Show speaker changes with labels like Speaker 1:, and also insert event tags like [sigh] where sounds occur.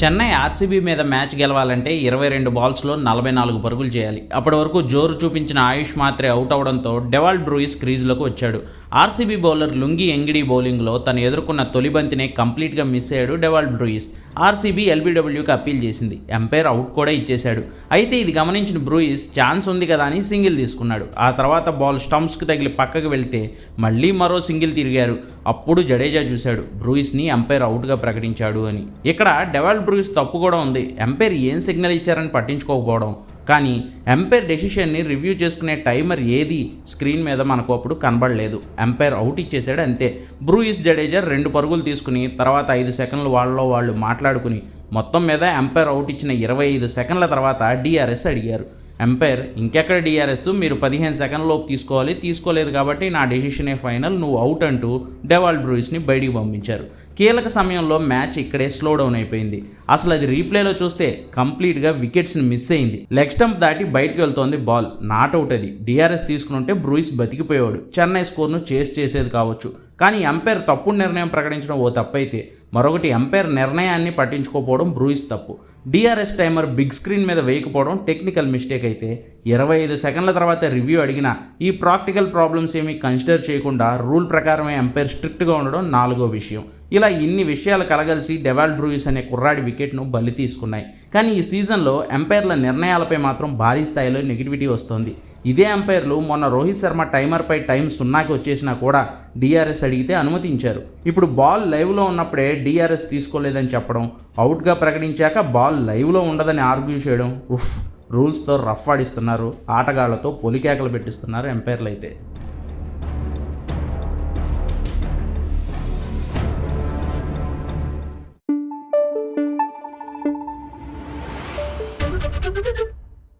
Speaker 1: Chennai RCB మీద match గెలవాలంటే ఇరవై రెండు బాల్స్లో నలభై నాలుగు పరుగులు చేయాలి. అప్పటి వరకు జోరు చూపించిన ఆయుష్ మాత్రే అవుట్ అవడంతో డెవాల్డ్ బ్రూయిస్ క్రీజ్లోకి వచ్చాడు. ఆర్సీబీ బౌలర్ లుంగి ఎంగిడి బౌలింగ్లో తను ఎదుర్కొన్న తొలి బంతినే కంప్లీట్గా మిస్ అయ్యాడు డెవాల్డ్ బ్రూయిస్. ఆర్సీబీ ఎల్బీడబ్ల్యూకి అప్పీల్ చేసింది. ఎంపైర్ అవుట్ కూడా ఇచ్చేశాడు. అయితే ఇది గమనించిన బ్రూయిస్ ఛాన్స్ ఉంది కదా అని సింగిల్ తీసుకున్నాడు. ఆ తర్వాత బాల్ స్టంప్స్కి తగిలి పక్కకు వెళ్తే మళ్ళీ మరో సింగిల్ తిరిగారు. అప్పుడు జడేజా చూశాడు. బ్రూయిస్ని ఎంపైర్ అవుట్గా ప్రకటించాడు అని. ఇక్కడ డెవాల్డ్ బ్రూయిస్ తప్పు కూడా ఉంది. ఎంపైర్ ఏం సిగ్నల్ ఇచ్చారని పట్టించుకోకపోవడం. కానీ ఎంపైర్ డెసిషన్ని రివ్యూ చేసుకునే టైమర్ ఏది? స్క్రీన్ మీద మనకు అప్పుడు కనబడలేదు. ఎంపైర్ అవుట్ ఇచ్చేసాడు అంతే. బ్రూయిస్ జడేజా రెండు పరుగులు తీసుకుని తర్వాత ఐదు సెకండ్లు వాళ్ళలో వాళ్ళు మాట్లాడుకుని మొత్తం మీద ఎంపైర్ అవుట్ ఇచ్చిన ఇరవై ఐదు సెకండ్ల తర్వాత డిఆర్ఎస్ అడిగారు. ఎంపైర్ ఇంకెక్కడ డిఆర్ఎస్ మీరు పదిహేను సెకండ్లలోపు తీసుకోవాలి. తీసుకోలేదు కాబట్టి నా డెసిషనే ఫైనల్ నువ్వు అవుట్ అంటూ డెవాల్డ్ బ్రూయిస్ని బయటికి పంపించారు. కీలక సమయంలో మ్యాచ్ ఇక్కడే స్లో డౌన్ అయిపోయింది. అసలు అది రీప్లేలో చూస్తే కంప్లీట్గా వికెట్స్ని మిస్ అయింది. లెగ్ స్టంప్ దాటి బయటకు వెళ్తోంది బాల్ నాట్ అవుట్ అది. డిఆర్ఎస్ తీసుకుంటే బ్రూయిస్ బతికిపోయాడు చెన్నై స్కోర్ను చేస్ చేసేది కావచ్చు. కానీ ఎంపైర్ తప్పుడు నిర్ణయం ప్రకటించడం ఓ తప్పైతే మరొకటి ఎంపైర్ నిర్ణయాన్ని పట్టించుకోకపోవడం బ్రూయిస్ తప్పు. డిఆర్ఎస్ టైమర్ బిగ్ స్క్రీన్ మీద వేయకపోవడం టెక్నికల్ మిస్టేక్ అయితే ఇరవై ఐదు సెకండ్ల తర్వాత రివ్యూ అడిగిన ఈ ప్రాక్టికల్ ప్రాబ్లమ్స్ ఏమీ కన్సిడర్ చేయకుండా రూల్ ప్రకారమే ఎంపైర్ స్ట్రిక్ట్గా ఉండడం నాలుగో విషయం. ఇలా ఇన్ని విషయాలు కలగలిసి డెవాల్డ్ బ్రూయిస్ అనే కుర్రాడి వికెట్ను బలి తీసుకున్నాయి. కానీ ఈ సీజన్లో ఎంపైర్ల నిర్ణయాలపై మాత్రం భారీ స్థాయిలో నెగిటివిటీ వస్తోంది. ఇదే ఎంపైర్లు మొన్న రోహిత్ శర్మ టైమర్పై టైం సున్నాకి వచ్చేసినా కూడా డిఆర్ఎస్ అడిగితే అనుమతించారు. ఇప్పుడు బాల్ లైవ్లో ఉన్నప్పుడే డిఆర్ఎస్ తీసుకోలేదని చెప్పడం అవుట్గా ప్రకటించాక బాల్ లైవ్లో ఉండదని ఆర్గ్యూ చేయడం ఉఫ్ రూల్స్తో రఫ్ ఆడిస్తున్నారు ఆటగాళ్ళతో పొలికేకలు పెట్టిస్తున్నారు ఎంపైర్లు అయితే
Speaker 2: Thank [laughs] you.